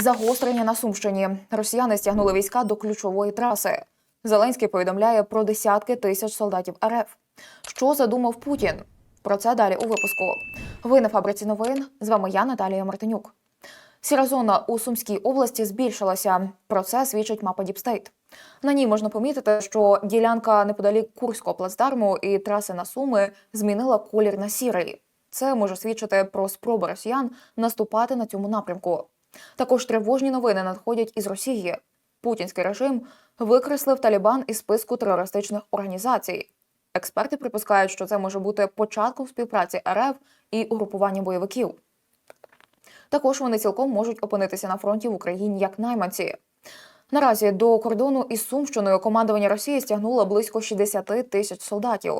Загострення на Сумщині. Росіяни стягнули війська до ключової траси. Зеленський повідомляє про десятки тисяч солдатів РФ. Що задумав Путін? Про це далі у випуску. Ви на фабриці новин. З вами я, Наталія Мартинюк. Сіра зона у Сумській області збільшилася. Про це свідчить мапа Діпстейт. На ній можна помітити, що ділянка неподалік Курського плацдарму і траси на Суми змінила колір на сірий. Це може свідчити про спроби росіян наступати на цьому напрямку. Також тривожні новини надходять із Росії. Путінський режим викреслив Талібан із списку терористичних організацій. Експерти припускають, що це може бути початком співпраці РФ і угрупування бойовиків. Також вони цілком можуть опинитися на фронті в Україні як найманці. Наразі до кордону із Сумщиною командування Росії стягнуло близько 60 тисяч солдатів.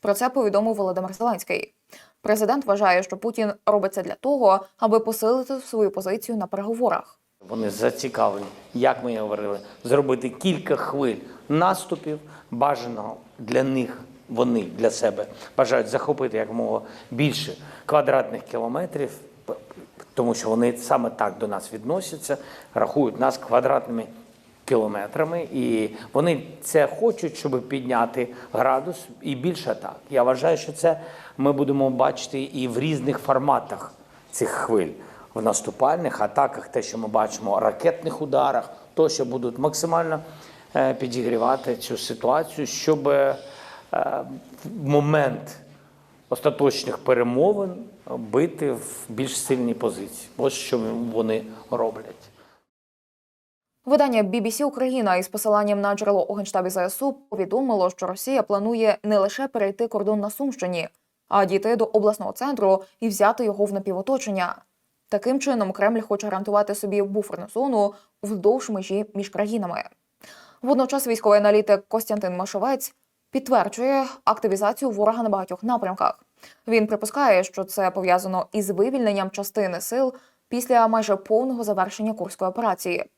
Про це повідомив Володимир Зеленський. Президент вважає, що Путін робить це для того, аби посилити свою позицію на переговорах. Вони зацікавлені, як ми говорили, зробити кілька хвиль наступів. Бажаного для них вони для себе бажають захопити якомога більше квадратних кілометрів, тому що вони саме так до нас відносяться, рахують нас квадратними кілометрами, і вони це хочуть, щоб підняти градус і більше так. Я вважаю, що це ми будемо бачити і в різних форматах цих хвиль в наступальних атаках, те, що ми бачимо, ракетних ударах, то що будуть максимально е, підігрівати цю ситуацію, щоб е, в момент остаточних перемовин бити в більш сильній позиції. Ось що вони роблять. Видання BBC Україна із посиланням на джерело у генштабі ЗСУ повідомило, що Росія планує не лише перейти кордон на Сумщині, а дійти до обласного центру і взяти його в напівоточення. Таким чином, Кремль хоче гарантувати собі буферну зону вздовж межі між країнами. Водночас військовий аналітик Костянтин Машовець підтверджує активізацію ворога на багатьох напрямках. Він припускає, що це пов'язано із вивільненням частини сил після майже повного завершення курської операції.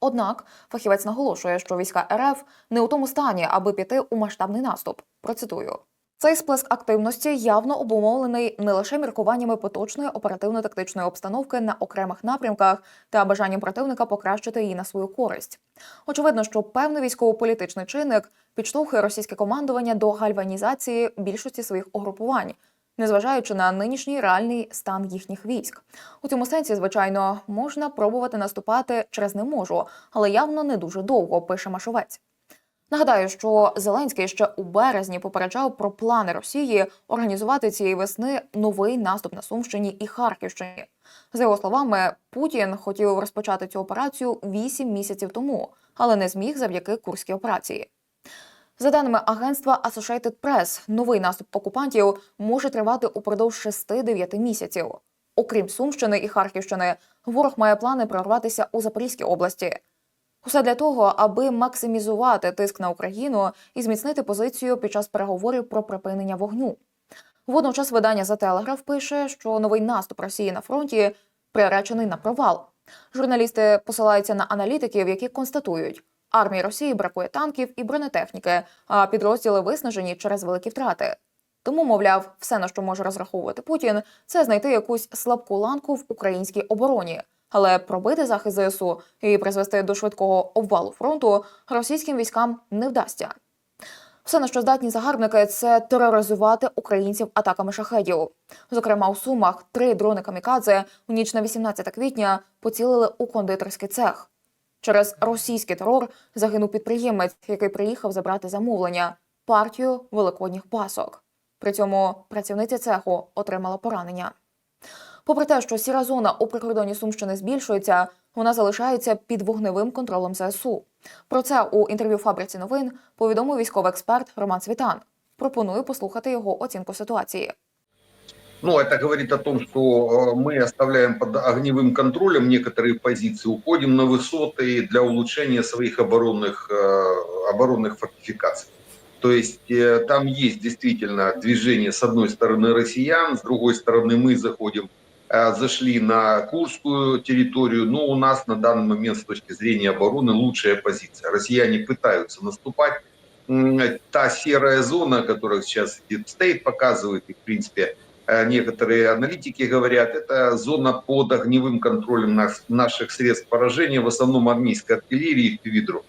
Однак фахівець наголошує, що війська РФ не у тому стані, аби піти у масштабний наступ. Процитую. Цей сплеск активності явно обумовлений не лише міркуваннями поточної оперативно-тактичної обстановки на окремих напрямках та бажанням противника покращити її на свою користь. Очевидно, що певний військово-політичний чинник підштовхує російське командування до гальванізації більшості своїх угрупувань, незважаючи на нинішній реальний стан їхніх військ. У цьому сенсі, звичайно, можна пробувати наступати через не можу, але явно не дуже довго, пише Машовець. Нагадаю, що Зеленський ще у березні попереджав про плани Росії організувати цієї весни новий наступ на Сумщині і Харківщині. За його словами, Путін хотів розпочати цю операцію вісім місяців тому, але не зміг завдяки курській операції. За даними агентства Associated Press, новий наступ окупантів може тривати упродовж 6-9 місяців. Окрім Сумщини і Харківщини, ворог має плани прорватися у Запорізькій області. Усе для того, аби максимізувати тиск на Україну і зміцнити позицію під час переговорів про припинення вогню. Водночас видання The Telegraph пише, що новий наступ Росії на фронті приречений на провал. Журналісти посилаються на аналітиків, які констатують, армії Росії бракує танків і бронетехніки, а підрозділи виснажені через великі втрати. Тому, мовляв, все на що може розраховувати Путін, це знайти якусь слабку ланку в українській обороні. Але пробити захист ЗСУ і призвести до швидкого обвалу фронту російським військам не вдасться. Все, на що здатні загарбники, це тероризувати українців атаками шахедів. Зокрема, у Сумах три дрони камікадзе у ніч на 18 квітня поцілили у кондитерський цех. Через російський терор загинув підприємець, який приїхав забрати замовлення партію великодніх пасок. При цьому працівниця цеху отримала поранення. Попри те, що сіра зона у прикордоні Сумщини збільшується, вона залишається під вогневим контролем ЗСУ. Про це у інтерв'ю фабриці новин повідомив військовий експерт Роман Світан. Пропоную послухати його оцінку ситуації. Ну, это говорит о том, что э, мы оставляем под огневым контролем некоторые позиции, уходим на высоты для улучшения своих оборонных, э, оборонных фортификаций. То есть э, там есть действительно движение с одной стороны россиян, с другой стороны мы заходим, зашли на Курскую территорию, но у нас на данный момент с точки зрения обороны лучшая позиция. Россияне пытаются наступать. Та серая зона, которую сейчас Deep State показывает, и в принципе некоторые аналитики говорят, это зона под огневым контролем нас- наших средств поражения, в основном армейской артиллерии и ПВДРО.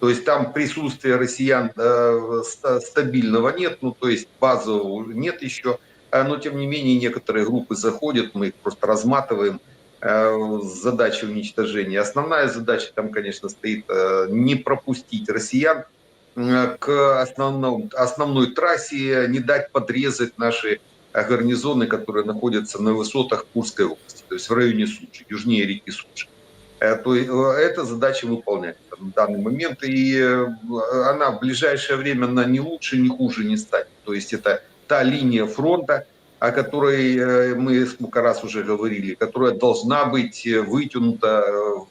То есть там присутствия россиян э, ста- стабильного нет, ну то есть базового нет еще, А, но тем не менее некоторые группы заходят, мы их просто разматываем э, с задачей уничтожения. Основная задача там, конечно, стоит э, не пропустить россиян э, к основном, основной трассе, не дать подрезать наши э, гарнизоны, которые находятся на высотах Курской области, то есть в районе Сучи, южнее реки Сучи. Э, То э, эта задача выполняется на данный момент, и э, она в ближайшее время она не лучше, не хуже не станет. То есть это та линия фронта, о которой мы сколько раз уже говорили, которая должна быть вытянута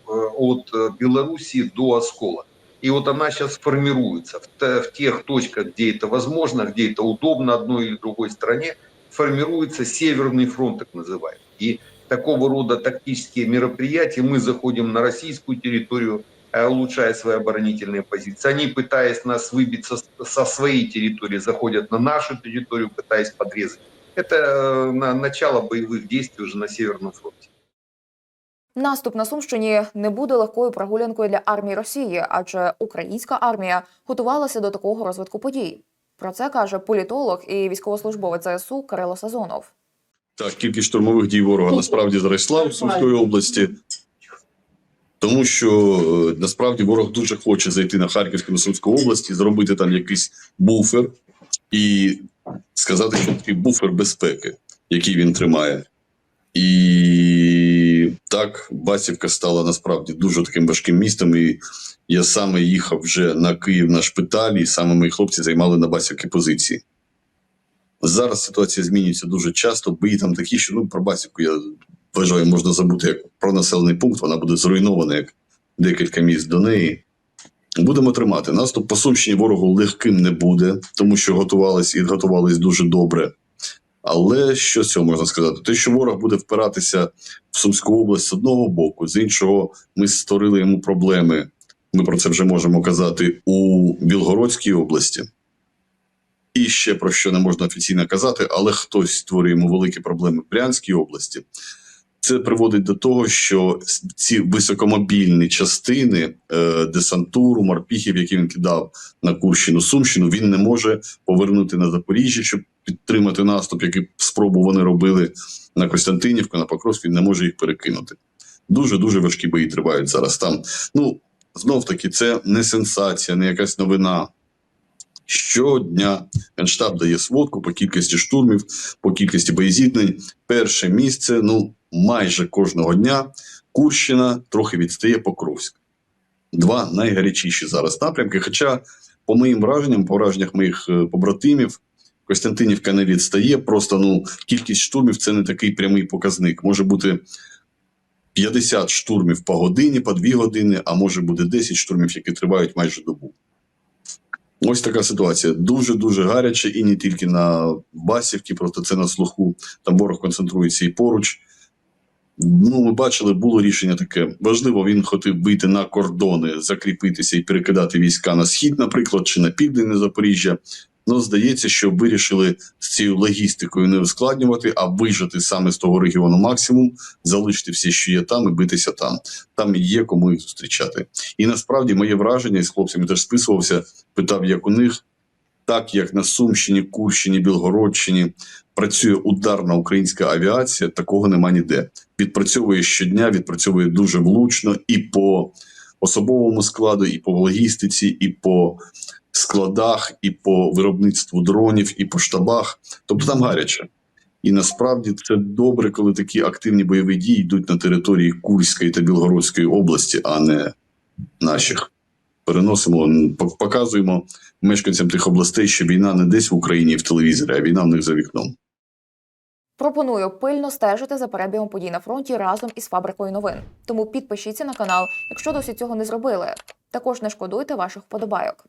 от Белоруссии до Оскола. И вот она сейчас формируется в тех точках, где это возможно, где это удобно одной или другой стране, формируется Северный фронт, так называемый. И такого рода тактические мероприятия мы заходим на российскую территорию, э, улучшая свои оборонительные позиции. Они, пытаясь нас выбить со, со своей территории, заходят на нашу территорию, пытаясь подрезать. Это э, на, начало боевых действий уже на Северном фронте. Наступ на Сумщині не буде легкою прогулянкою для армії Росії, адже українська армія готувалася до такого розвитку подій. Про це каже політолог і військовослужбовець ЗСУ Кирило Сазонов. Так, кількість штурмових дій ворога насправді зросла в Сумської області, тому що е, насправді ворог дуже хоче зайти на Харківську на Сумську область і зробити там якийсь буфер і сказати, що такий буфер безпеки, який він тримає. І так, Басівка стала насправді дуже таким важким містом. І я саме їхав вже на Київ на шпиталь, і саме мої хлопці займали на Басівки позиції. Зараз ситуація змінюється дуже часто. Бої там такі, що ну про Басівку я вважаю, можна забути як про населений пункт. Вона буде зруйнована як декілька міст до неї. Будемо тримати. Наступ по Сумщині ворогу легким не буде, тому що готувались і готувались дуже добре. Але що з цього можна сказати? Те, що ворог буде впиратися в Сумську область з одного боку, з іншого, ми створили йому проблеми. Ми про це вже можемо казати у Білгородській області. І ще про що не можна офіційно казати, але хтось створює йому великі проблеми в Брянській області. Це приводить до того, що ці високомобільні частини е, десантуру, морпіхів, які він кидав на Курщину, Сумщину, він не може повернути на Запоріжжя, щоб підтримати наступ, який спробу вони робили на Костянтинівку, на Покровськ, він не може їх перекинути. Дуже дуже важкі бої тривають зараз там. Ну знов таки, це не сенсація, не якась новина. Щодня Генштаб дає сводку по кількості штурмів, по кількості боєзіткнень. Перше місце, ну майже кожного дня. Курщина трохи відстає Покровськ. Два найгарячіші зараз напрямки. Хоча, по моїм враженням, по враженнях моїх е, побратимів, Костянтинівка не відстає. Просто ну кількість штурмів це не такий прямий показник. Може бути 50 штурмів по годині, по 2 години, а може бути 10 штурмів, які тривають майже добу. Ось така ситуація. Дуже дуже гаряче, і не тільки на Басівці, просто це на слуху. Там ворог концентрується і поруч. Ну, ми бачили, було рішення таке. Важливо, він хотів вийти на кордони, закріпитися і перекидати війська на схід, наприклад, чи на південь Запоріжжя. Ну, здається, що вирішили з цією логістикою не ускладнювати, а вижити саме з того регіону максимум, залишити все, що є там, і битися там. Там є кому їх зустрічати. І насправді моє враження з хлопцями теж списувався, питав, як у них, так як на Сумщині, Курщині, Білгородщині працює ударна українська авіація, такого нема ніде. Відпрацьовує щодня, відпрацьовує дуже влучно і по особовому складу, і по логістиці, і по складах, і по виробництву дронів, і по штабах. Тобто там гаряче. І насправді це добре, коли такі активні бойові дії йдуть на території Курської та Білгородської області, а не наших. Переносимо, показуємо мешканцям тих областей, що війна не десь в Україні в телевізорі, а війна в них за вікном. Пропоную пильно стежити за перебігом подій на фронті разом із фабрикою новин. Тому підпишіться на канал, якщо досі цього не зробили. Також не шкодуйте ваших вподобайок.